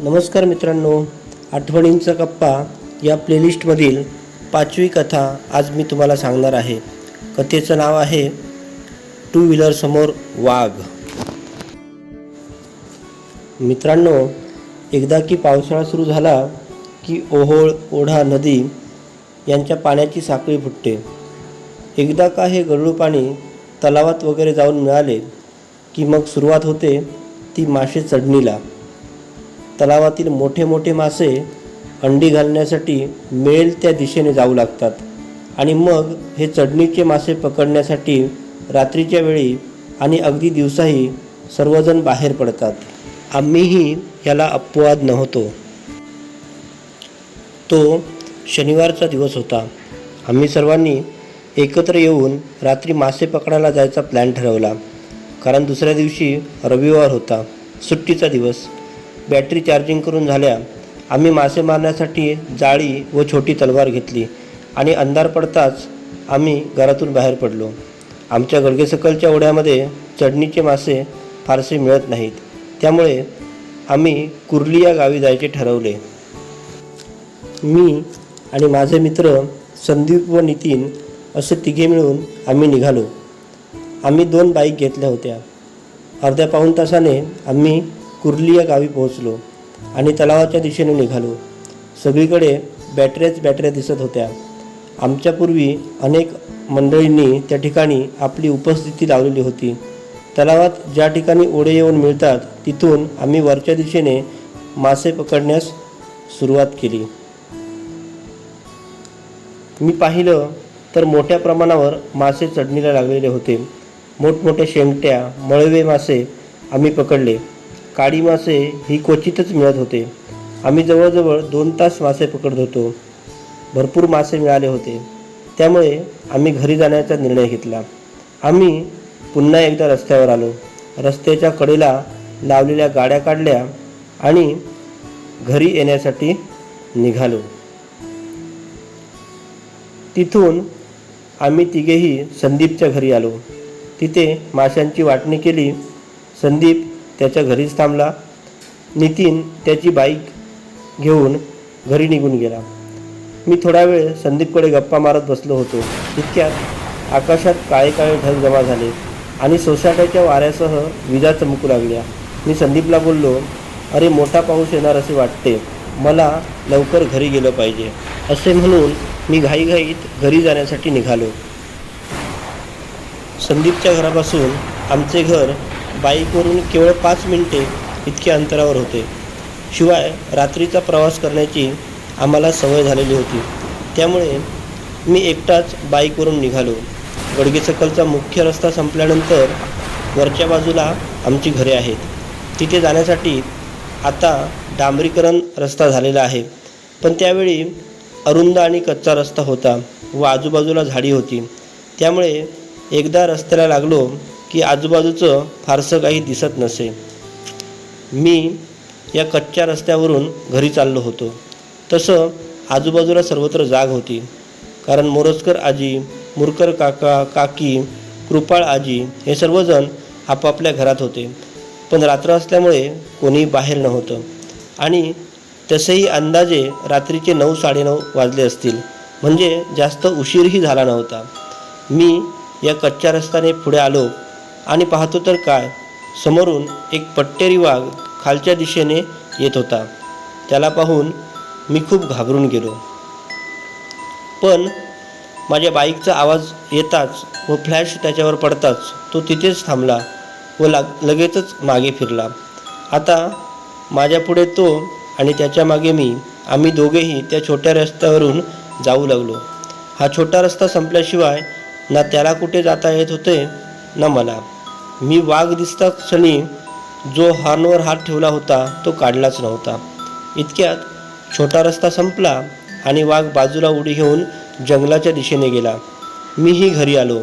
नमस्कार मित्रांनो आठवणींचा कप्पा या प्लेलिस्टमधील पाचवी कथा आज मी तुम्हाला सांगणार आहे. कथेचं नाव आहे टू व्हीलरसमोर वाघ. मित्रांनो एकदा की पावसाळा सुरू झाला की ओहोळ ओढा नदी यांच्या पाण्याची साखळी फुटते. एकदा का हे गळू पाणी तलावात वगैरे जाऊन मिळाले की मग सुरुवात होते ती मासे चढणीला. तलावातील मोठे मोठे मासे अंडी घालण्यासाठी मिळेल त्या दिशेने जाऊ लागतात. आणि मग हे चढणीचे मासे पकडण्यासाठी रात्रीच्या वेळी आणि अगदी दिवसाही सर्वजण बाहेर पडतात. आम्हीही याला अपवाद नव्हतो. तो शनिवारचा दिवस होता. आम्ही सर्वांनी एकत्र येऊन रात्री मासे पकडायला जायचा प्लॅन ठरवला. कारण दुसऱ्या दिवशी रविवार होता. सुट्टीचा दिवस. बॅटरी चार्जिंग करून झाल्या आम्ही मासे मारण्यासाठी जाळी व छोटी तलवार घेतली आणि अंधार पडताच आम्ही घरातून बाहेर पडलो. आमच्या गडगेसकलच्या ओढ्यामध्ये चढणीचे मासे फारसे मिळत नाहीत. त्यामुळे आम्ही कुर्ली या गावी जायचे ठरवले. मी आणि माझे मित्र संदीप व नितीन असे तिघे मिळून आम्ही निघालो. आम्ही दोन बाईक घेतल्या होत्या. अर्ध्या पाऊण तासाने आम्ही कुर्ली या गावी पोहोचलो आणि तलावाच्या दिशेने निघालो. सगळीकडे बॅटऱ्याच बॅटऱ्या दिसत होत्या. आमच्यापूर्वी अनेक मंडळींनी त्या ठिकाणी आपली उपस्थिती लावलेली होती. तलावात ज्या ठिकाणी ओढे येऊन मिळतात तिथून आम्ही वरच्या दिशेने मासे पकडण्यास सुरुवात केली. मी पाहिलं तर मोठ्या प्रमाणावर मासे चढणीला लागलेले होते. मोठमोठ्या शेंगट्या मळवे मासे आम्ही पकडले. काळी मासे ही क्वचितच मिळत होते. आम्ही जवळजवळ दोन तास मासे पकडत होतो. भरपूर मासे मिळाले होते. त्यामुळे आम्ही घरी जाण्याचा निर्णय घेतला. आम्ही पुन्हा एकदा रस्त्यावर आलो. रस्त्याच्या कडेला लावलेल्या गाड्या काढल्या आणि घरी येण्यासाठी निघालो. तिथून आम्ही तिघेही संदीपच्या घरी आलो. तिथे माशांची वाटणी केली. संदीप त्याच्या घरीच थांबला. नितीन त्याची बाईक घेऊन घरी निघून गेला. मी थोडा वेळ संदीपकडे गप्पा मारत बसलो होतो. तितक्यात आकाशात काळे काळे ढग जमा झाले आणि सोसाट्याच्या वाऱ्यासह विजा चमकू लागल्या. मी संदीपला बोललो अरे मोठा पाऊस येणार असे वाटते. मला लवकर घरी गेलं पाहिजे. असे म्हणून मी घाईघाईत घरी जाण्यासाठी निघालो. संदीपच्या घरापासून आमचे घर बाईकवरून केवळ पाच मिनिटे इतके अंतरावर होते. शिवाय रात्रीचा प्रवास करण्याची आम्हाला सवय झालेली होती. त्यामुळे मी एकटाच बाईकवरून निघालो. गडगेसकलचा मुख्य रस्ता संपल्यानंतर वरच्या बाजूला आमची घरे आहेत. तिथे जाण्यासाठी आता डांबरीकरण रस्ता झालेला आहे. पण त्यावेळी अरुंद आणि कच्चा रस्ता होता व आजूबाजूला झाडी होती. त्यामुळे एकदा रस्त्याला लागलो की आजूबाजूचं फारसं काही दिसत नसे. मी या कच्च्या रस्त्यावरून घरी चाललो होतो. तसं आजूबाजूला सर्वत्र जाग होती. कारण मोरजकर आजी मुरकर काका काकी कृपाळ आजी हे सर्वजण आपापल्या घरात होते. पण रात्र असल्यामुळे कोणी बाहेर नव्हतं. आणि तसेही अंदाजे रात्रीचे नऊ साडेनऊ वाजले असतील. म्हणजे जास्त उशीरही झाला नव्हता. मी या कच्च्या रस्त्याने पुढे आलो आणि पाहतो तर काय? समोरून एक पट्टेरी वाघ खालच्या दिशेने येत होता. त्याला पाहून मी खूप घाबरून गेलो. पण माझ्या बाईकचा आवाज येताच व फ्लॅश त्याच्यावर पडताच तो तिथेच थांबला व लाग लगेचच मागे फिरला. आता माझ्यापुढे तो आणि त्याच्यामागे मी आम्ही दोघेही त्या छोट्या रस्त्यावरून जाऊ लागलो. हा छोटा रस्ता संपल्याशिवाय ना त्याला कुठे जाता येत होते ना मला. मी वाघ दिसता क्षणी जो हॉर्नवर हात ठेवला होता तो काढलाच नव्हता. इतक्यात छोटा रस्ता संपला आणि वाघ बाजूला उडी घेऊन जंगलाच्या दिशेने गेला. मीही घरी आलो.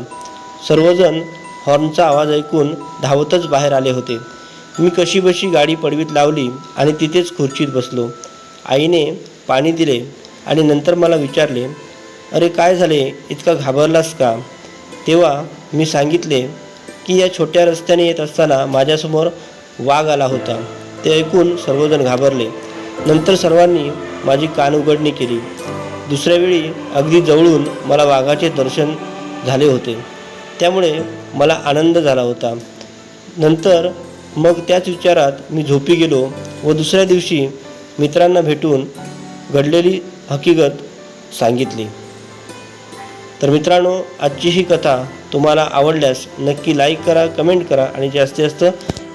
सर्वजण हॉर्नचा आवाज ऐकून धावतच बाहेर आले होते. मी कशीबशी गाडी पडवीत लावली आणि तिथेच खुर्चीत बसलो. आईने पाणी दिले आणि नंतर मला विचारले अरे काय झाले? इतका घाबरलास का? तेव्हा मी सांगितले की या छोट्या रस्त्याने येत असताना माझ्यासमोर वाघ आला होता. ते ऐकून सर्वजण घाबरले. नंतर सर्वांनी माझी कान उघडणी केली. दुसऱ्या वेळी अगदी जवळून मला वाघाचे दर्शन झाले होते. त्यामुळे मला आनंद झाला होता. नंतर मग त्याच विचारात मी झोपी गेलो व दुसऱ्या दिवशी मित्रांना भेटून घडलेली हकीकत सांगितली. तर मित्रांनो आजची ही कथा तुम्हाला आवडल्यास नक्की लाईक करा कमेंट करा आणि जास्तीत जास्त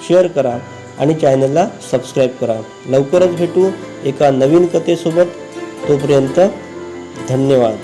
शेअर करा आणि चॅनलला सबस्क्राईब करा. लवकरच भेटू एका नवीन कथेसोबत. तोपर्यंत धन्यवाद.